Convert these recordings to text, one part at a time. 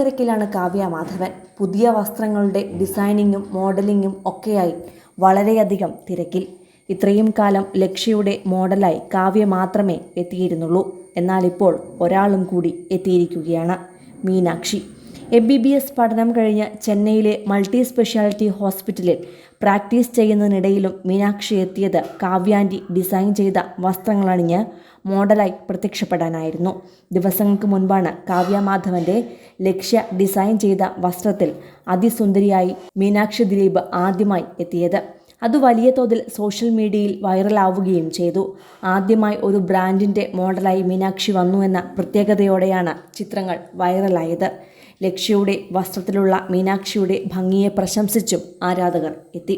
ഓണത്തിരക്കിലാണ് കാവ്യ മാധവൻ. പുതിയ വസ്ത്രങ്ങളുടെ ഡിസൈനിങ്ങും മോഡലിങ്ങും ഒക്കെയായി വളരെയധികം തിരക്കിൽ. ഇത്രയും കാലം ലക്ഷ്യയുടെ മോഡലായി കാവ്യ മാത്രമേ എത്തിയിരുന്നുള്ളൂ. എന്നാൽ ഇപ്പോൾ ഒരാളും കൂടി എത്തിയിരിക്കുകയാണ്. Meenakshi. M B B S പഠനം കഴിഞ്ഞ ചെന്നൈയിലെ മൾട്ടി സ്പെഷ്യാലിറ്റി ഹോസ്പിറ്റലിൽ പ്രാക്ടീസ് ചെയ്യുന്നതിനിടയിലും മീനാക്ഷി എത്തിയത് കാവ്യാന്റി ഡിസൈൻ ചെയ്ത വസ്ത്രങ്ങളണിഞ്ഞ് മോഡലായി പ്രത്യക്ഷപ്പെടാനായിരുന്നു. ദിവസങ്ങൾക്ക് മുൻപാണ് കാവ്യ മാധവന്റെ ലക്ഷ്യ ഡിസൈൻ ചെയ്ത വസ്ത്രത്തിൽ അതിസുന്ദരിയായി മീനാക്ഷി ദിലീപ് ആദ്യമായി എത്തിയത്. അത് വലിയ തോതിൽ സോഷ്യൽ മീഡിയയിൽ വൈറലാവുകയും ചെയ്തു. ആദ്യമായി ഒരു ബ്രാൻഡിന്റെ മോഡലായി മീനാക്ഷി വന്നു എന്ന പ്രത്യേകതയോടെയാണ് ചിത്രങ്ങൾ വൈറലായത്. ലക്ഷ്യയുടെ വസ്ത്രത്തിലുള്ള മീനാക്ഷിയുടെ ഭംഗിയെ പ്രശംസിച്ചും ആരാധകർ എത്തി.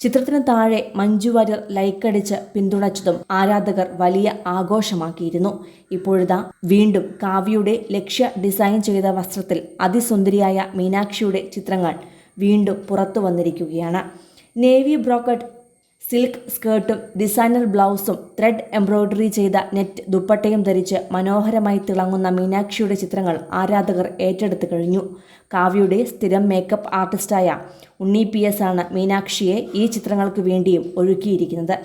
ചിത്രത്തിന് താഴെ മഞ്ജു വാര്യർ ലൈക്കടിച്ച് പിന്തുണച്ചതും ആരാധകർ വലിയ ആഘോഷമാക്കിയിരുന്നു. ഇപ്പോഴിതാ വീണ്ടും കാവ്യയുടെ ലക്ഷ്യ ഡിസൈൻ ചെയ്ത വസ്ത്രത്തിൽ അതിസുന്ദരിയായ മീനാക്ഷിയുടെ ചിത്രങ്ങൾ വീണ്ടും പുറത്തു വന്നിരിക്കുകയാണ് നേവി ബ്രോക്കറ്റ് സിൽക്ക് സ്കേർട്ടും ഡിസൈനർ ബ്ലൗസും ത്രെഡ് എംബ്രോയ്ഡറി ചെയ്ത നെറ്റ് ദുപ്പട്ടയും ധരിച്ച് മനോഹരമായി തിളങ്ങുന്ന മീനാക്ഷിയുടെ ചിത്രങ്ങൾ ആരാധകർ ഏറ്റെടുത്തു കഴിഞ്ഞു. കാവ്യയുടെ സ്ഥിരം മേക്കപ്പ് ആർട്ടിസ്റ്റായ ഉണ്ണി പി എസ് ആണ് മീനാക്ഷിയെ ഈ ചിത്രങ്ങൾക്ക് വേണ്ടിയും ഒരുക്കിയിരിക്കുന്നത്.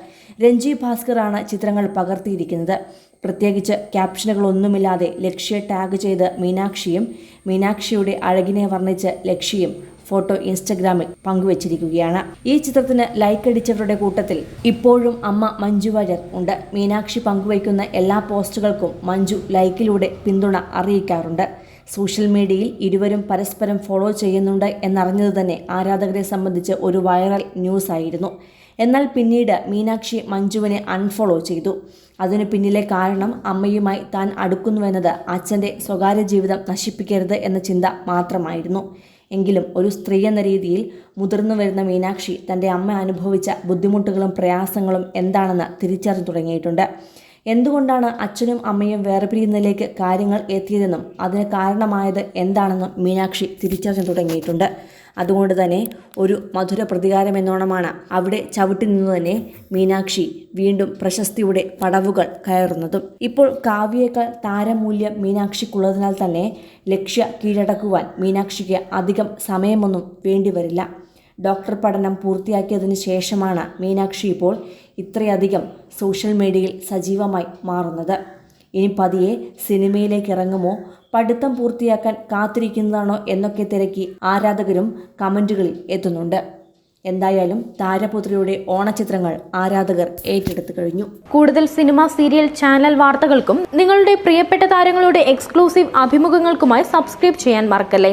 രഞ്ജി ഭാസ്കർ ആണ് ചിത്രങ്ങൾ പകർത്തിയിരിക്കുന്നത്. പ്രത്യേകിച്ച് ക്യാപ്ഷനുകളൊന്നുമില്ലാതെ ലക്ഷ്യ ടാഗ് ചെയ്ത് മീനാക്ഷിയും മീനാക്ഷിയുടെ അഴകിനെ വർണിച്ച് ലക്ഷ്യയും ഫോട്ടോ ഇൻസ്റ്റഗ്രാമിൽ പങ്കുവച്ചിരിക്കുകയാണ്. ഈ ചിത്രത്തിന് ലൈക്ക് അടിച്ചവരുടെ കൂട്ടത്തിൽ ഇപ്പോഴും അമ്മ മഞ്ജു വാര്യർ ഉണ്ട്. മീനാക്ഷി പങ്കുവയ്ക്കുന്ന എല്ലാ പോസ്റ്റുകൾക്കും മഞ്ജു ലൈക്കിലൂടെ പിന്തുണ അറിയിക്കാറുണ്ട്. സോഷ്യൽ മീഡിയയിൽ ഇരുവരും പരസ്പരം ഫോളോ ചെയ്യുന്നുണ്ട് എന്നറിഞ്ഞത് തന്നെ ആരാധകരെ സംബന്ധിച്ച് ഒരു വൈറൽ ന്യൂസ് ആയിരുന്നു. എന്നാൽ പിന്നീട് മീനാക്ഷി മഞ്ജുവിനെ അൺഫോളോ ചെയ്തു. അതിനു പിന്നിലെ കാരണം അമ്മയുമായി താൻ അടുക്കുന്നുവെന്നത് അച്ഛന്റെ സ്വകാര്യ ജീവിതം നശിപ്പിക്കരുത് എന്ന ചിന്ത മാത്രമായിരുന്നു. എങ്കിലും ഒരു സ്ത്രീ എന്ന രീതിയിൽ മുതിർന്നു വരുന്ന മീനാക്ഷി തന്റെ അമ്മ അനുഭവിച്ച ബുദ്ധിമുട്ടുകളും പ്രയാസങ്ങളും എന്താണെന്ന് തിരിച്ചറിഞ്ഞു തുടങ്ങിയിട്ടുണ്ട്. എന്തുകൊണ്ടാണ് അച്ഛനും അമ്മയും വേർപിരിയുന്നതിലേക്ക് കാര്യങ്ങൾ എത്തിയതെന്നും അതിന് കാരണമായത് എന്താണെന്നും മീനാക്ഷി തിരിച്ചറിഞ്ഞു തുടങ്ങിയിട്ടുണ്ട്. അതുകൊണ്ട് തന്നെ ഒരു മധുര പ്രതികാരം എന്നോണമാണ് അവിടെ ചവിട്ടി നിന്ന് തന്നെ മീനാക്ഷി വീണ്ടും പ്രശസ്തിയുടെ പടവുകൾ കയറുന്നതും. ഇപ്പോൾ കാവ്യേക്കാൾ താരമൂല്യം മീനാക്ഷിക്കുള്ളതിനാൽ തന്നെ ലക്ഷ്യ കീഴടക്കുവാൻ മീനാക്ഷിക്ക് അധികം സമയമൊന്നും വേണ്ടിവരില്ല. ഡോക്ടർ പഠനം പൂർത്തിയാക്കിയതിനു ശേഷമാണ് മീനാക്ഷി ഇപ്പോൾ ഇത്രയധികം സോഷ്യൽ മീഡിയയിൽ സജീവമായി മാറുന്നത്. ഇനി പതിയെ സിനിമയിലേക്ക് ഇറങ്ങുമോ? പഠിത്തം പൂർത്തിയാക്കാൻ കാത്തിരിക്കുന്നതാണോ? എന്നൊക്കെ തിരക്കി ആരാധകരും കമന്റുകളിൽ എത്തുന്നുണ്ട്. എന്തായാലും താരപുത്രിയുടെ ഓണചിത്രങ്ങൾ ആരാധകർ ഏറ്റെടുത്തു കഴിഞ്ഞു. കൂടുതൽ സിനിമ സീരിയൽ ചാനൽ വാർത്തകൾക്കും നിങ്ങളുടെ പ്രിയപ്പെട്ട താരങ്ങളുടെ എക്സ്ക്ലൂസീവ് അഭിമുഖങ്ങൾക്കുമായി സബ്സ്ക്രൈബ് ചെയ്യാൻ മറക്കല്ലേ?